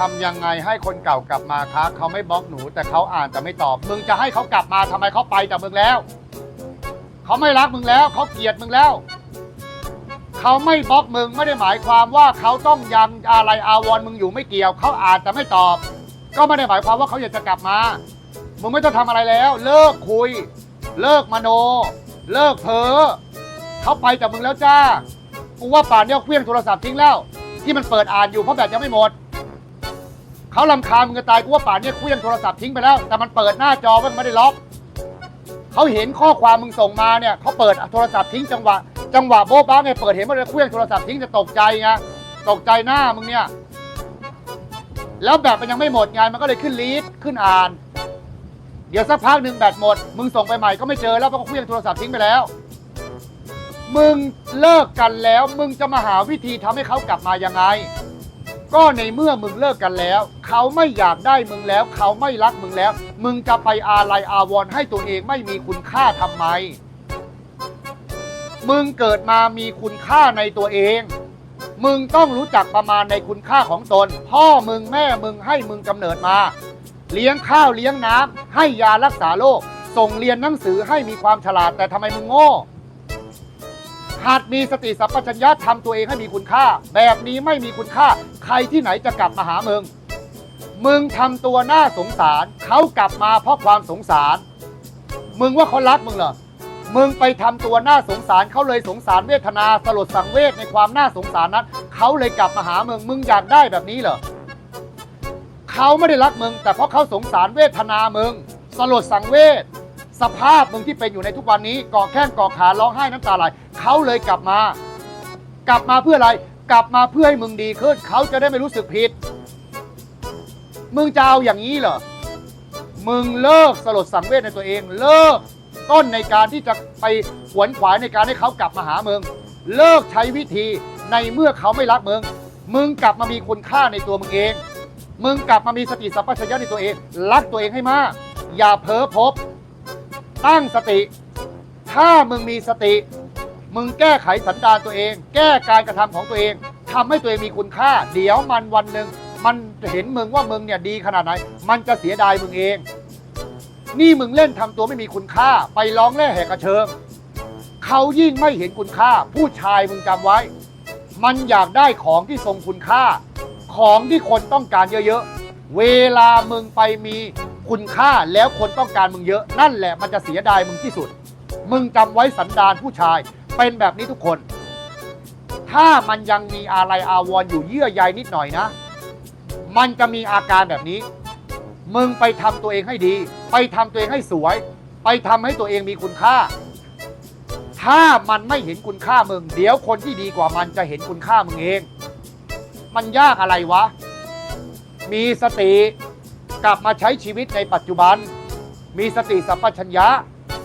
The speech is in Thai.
ทำยังไงให้คนเก่ากลับมาคะเขาไม่บล็อกหนูแต่เขาอ่านแต่ไม่ตอบ มึงจะให้เขากลับมาทำไมเขาไปจากมึงแล้ว เขาไม่รักมึงแล้วเขาเกลียดมึงแล้ว เขาไม่บล็อกมึงไม่ได้หมายความว่าเขาต้องยังอะไรอาวรณ์มึงอยู่ไม่เกี่ยว เขาอ่านแต่ไม่ตอบ ก็ไม่ได้หมายความว่าเขาอยากจะกลับมา มึงไม่ต้องทำอะไรแล้ว เลิกคุย เลิกมโน เลิกเพ้อเขาไปจากมึงแล้วจ้ากูว่าป่านเนี้ยเคลี้ยงโทรศัพท์ทิ้งแล้ว ที่มันเปิดอ่านอยู่เพราะแบตยังไม่หมด เขาลำคาญมึงจะตายกูว่าป่านเนี้ยเคลี้ยงโทรศัพท์ทิ้งไปแล้ว แต่มันเปิดหน้าจอมันไม่ได้ล็อกเขาเห็นข้อความมึงส่งมาเนี่ยเขาเปิดโทรศัพท์ทิ้งจังหวะ จังหวะโบ๊ะบ้าไงเปิดเห็นว่าเลยเคลี้ยงโทรศัพท์ทิ้งจะตกใจไงตกใจหน้ามึงเนี่ยแล้วแบตมันยังไม่หมดไงมันก็เลยขึ้นลีดขึ้นอ่าน เดี๋ยวสักพักหนึ่งแบตหมด มึงส่งไปใหม่ก็ไม่เจอแล้วเพราะเขาเคลี้ยงโทรศัพท์ทิ้งไปแล้ว มึงเลิกกันแล้ว มึงจะมาหาวิธีทำให้เขากลับมายังไง ก็ในเมื่อมึงเลิกกันแล้ว เขาไม่อยากได้มึงแล้ว เขาไม่รักมึงแล้ว มึงจะไปอาลัยอาวรณ์ให้ตัวเองไม่มีคุณค่าทำไม มึงเกิดมามีคุณค่าในตัวเอง มึงต้องรู้จักประมาณในคุณค่าของตน พ่อมึงแม่มึงให้มึงกำเนิดมา เลี้ยงข้าวเลี้ยงน้ำให้ยารักษาโรคส่งเรียนหนังสือให้มีความฉลาดแต่ทำไมมึงโง่ หากมีสติสัมปชัญญะทำตัวเองให้มีคุณค่า แบบนี้ไม่มีคุณค่า ใครที่ไหนจะกลับมาหามึง มึงทำตัวน่าสงสาร เขากลับมาเพราะความสงสาร มึงว่าเขารักมึงเหรอ มึงไปทำตัวน่าสงสารเขาเลยสงสารเวทนาสลดสังเวชในความน่าสงสารนั้น เขาเลยกลับมาหามึง มึงอยากได้แบบนี้เหรอเขาไม่ได้รักมึง แต่เพราะเขาสงสารเวทนามึง สลดสังเวช สภาพมึงที่เป็นอยู่ในทุกวันนี้กาะแข้งกาะขาร้องไห้น้ำตาไหลเขาเลยกลับมา กลับมาเพื่ออะไร กลับมาเพื่อให้มึงดีขึ้นเขาจะได้ไม่รู้สึกผิด มึงจะเอาอย่างนี้เหรอมึงเลิกสลดสังเวชในตัวเอง เลิกต้นในการที่จะไปขวนขวายในการให้เขากลับมาหามึง เลิกใช้วิธีในเมื่อเขาไม่รักมึง มึงกลับมามีคุณค่าในตัวมึงเอง มึงกลับมามีสติสัมปชัญญะในตัวเอง รักตัวเองให้มาก อย่าเพ้อพบ ตั้งสติ ถ้ามึงมีสติ มึงแก้ไขสันดานตัวเอง แก้การกระทำของตัวเองทำให้ตัวเองมีคุณค่า เดี๋ยวมันวันหนึ่งมันเห็นมึงว่ามึงเนี่ยดีขนาดไหน มันจะเสียดายมึงเอง นี่มึงเล่นทำตัวไม่มีคุณค่า ไปร้องแร่แหกกระเชิงเขายิ่งไม่เห็นคุณค่า ผู้ชายมึงจำไว้ มันอยากได้ของที่ทรงคุณค่า ของที่คนต้องการเยอะๆ เวลามึงไปมี คุณค่าแล้วคนต้องการมึงเยอะนั่นแหละมันจะเสียดายมึงที่สุด มึงจำไว้สันดานผู้ชาย เป็นแบบนี้ทุกคน ถ้ามันยังมีอะไรอาวรณ์อยู่เยื่อใยนิดหน่อยนะ มันจะมีอาการแบบนี้ มึงไปทำตัวเองให้ดี ไปทำตัวเองให้สวย ไปทำให้ตัวเองมีคุณค่า ถ้ามันไม่เห็นคุณค่ามึง เดี๋ยวคนที่ดีกว่ามันจะเห็นคุณค่ามึงเอง มันยากอะไรวะ มีสติ กลับมาใช้ชีวิตในปัจจุบัน มีสติสัมปชัญญะ